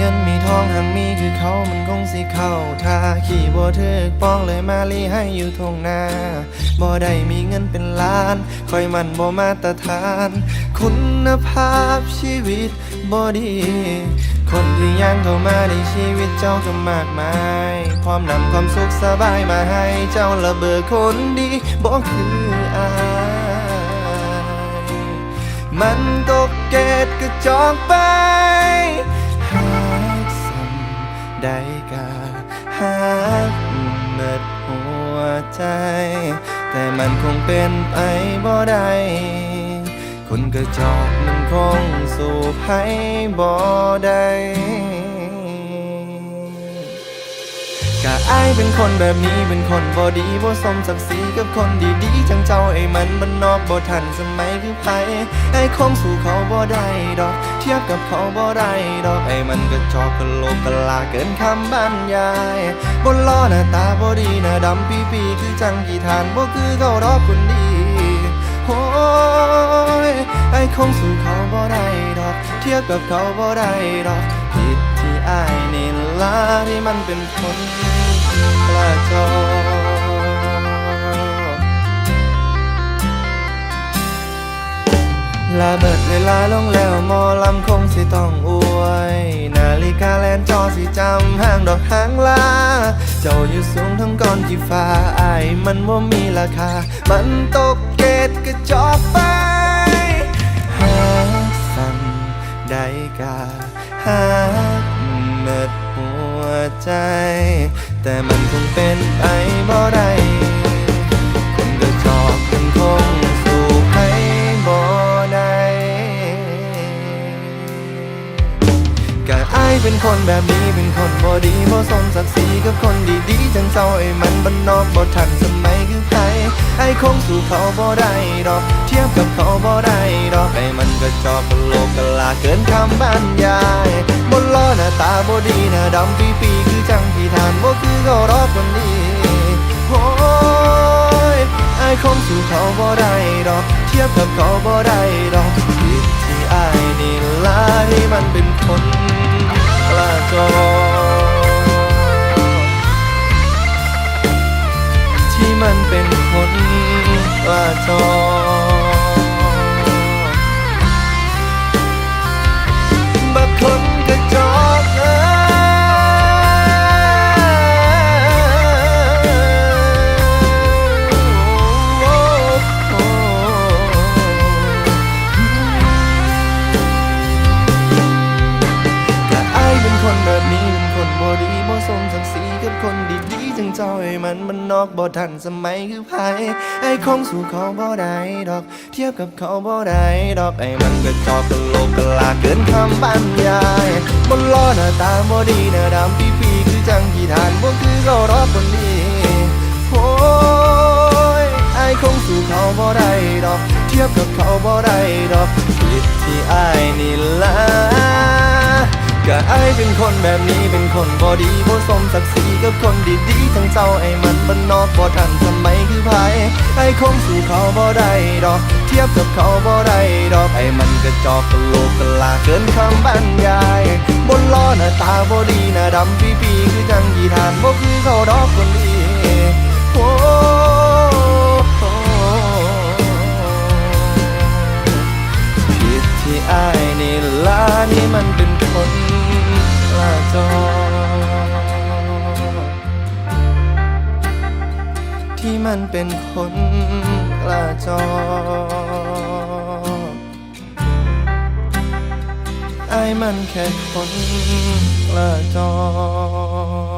งินมีทองหังมีคือเขามันคงสิเข้าท่าขี่บ่ถึกป้องเลยมาลีให้อยู่ทงนาบ่ได้มีเงินเป็นล้าน คอยมันบ่มาตรฐาน คุณภาพชีวิตบ่ดี คนที่ยังเข้ามาในชีวิตเจ้าก็มากมาย พร้อมนำความสุขสบายมาให้เจ้าระเบิดคนดีบ่คืออายมันตกเกตกระจอกไป ได้กาหากเมิดหัวใจ แต่มันคงเป็นไปบ่ได้คนกระจอกมันคงสู่ให้บ่ได้ กะอายเป็นคนแบบนี้เป็นคนบ่ดีบ่สมศักดิ์ศรีกับคนดีๆจังเจ้าไอ้มันมันนอกบ่ทันสมัยคือไผไอ้คงสู่เขาบ่ได้ดอก เทียบกับเขาบ่ได้ดอกไอ้มันก็จอกกะโลกกะลาเกินคำบรรยายบนล้อหน้าตาบ่ดีหน้าดำปีปีคือจังกี่ทานบ่คือเขาดอกคนดีโอ้ยไอ้คงสู่เขาบ่ได้ดอก เทียบกับเขาบ่ได้ดอก อายนี่ล่ะที่มันเป็นคนกระจอลาเบิดเวลาลงแล้วมอลำคงสิต้องอวย นาฬิกาแลนจอสิจำห้างดอกหางลา เจ้าอยู่สูงทั้งก้อนที่ฟ้าอายมันว่ามีราคา มันตกเกตกระจอกไปหากสั่นได้กาหา เมิดหัวใจ แต่มันคงเป็นไปบ่ได้คนกระจอกมันคงสู่ให้บ่ได้กะอายเป็นคนแบบนี้เป็นคนบ่ดีบ่สมศักดิ์ศรีกับคนดีๆจังเจ้าไอ้มันบ้านนอกบ่ทันสมัยคือไผไอ้คงสู่เขาบ่ได้ดอก เทียบกับเขาบ่ได้ อกไอ้มันก็จอกกะโลกกะลาเกินคำบรรยายบนล้อหน้าตาบดีหน้าดำปีปีๆคือจังที่ทานบ่คือเขารอคนดีโอ้ยไอ้คงสู่เขาบ่ได้ดอก เทียบกับเขาบ่ได้ดอกผิดที่ไอายนี่ล่ะที่มันเป็นคนกระจอกที่มันเป็นคนกระจอ สมศักดิ์ศรีกับคนดีๆจังเจ้าไอ้มันมันนอกบ่ทันสมัยคือไผไอ้คงสู่เขาบ่ได้ดอก เทียบกับเขาบ่ได้ดอกไอ้มันก็จอกกะโลกกะลาเกินคำบรรยายบนล้อหน้าตาบ่ดีหน้าดำปีปีๆคือจังที่ทานบ่คือเขารอบคนดีโอ้ยไอ้คงสู่เขาบ่ได้ดอก เทียบกับเขาบ่ได้ดอกผิดที่ไอายนี่ละก็ไอาย เป็นคนแบบนี้เป็นคนบ่ดีบ่สมศักดิ์ศรีกับคนดีๆทั้งเจ้าไอ้มันบ้านนอกบ่ทันสมัยคือไผไอ้คงสู่เขาบ่ได้ดอก เทียบกับเขาบ่ได้ดอกไอ้มันกระจอกกะโลกกะลาเกินคำบรรยาย บนล้อหน้าตาบ่ดีหน้าดำปีปีๆคือจังยีทานบ่คือเขาดอกคนดีโอ้ผิดที่อายนี่ล่ะนี่มันเป็นคน ระจกที่มันเป็นคนกระจอกไอ้มันแค่คนกระจอก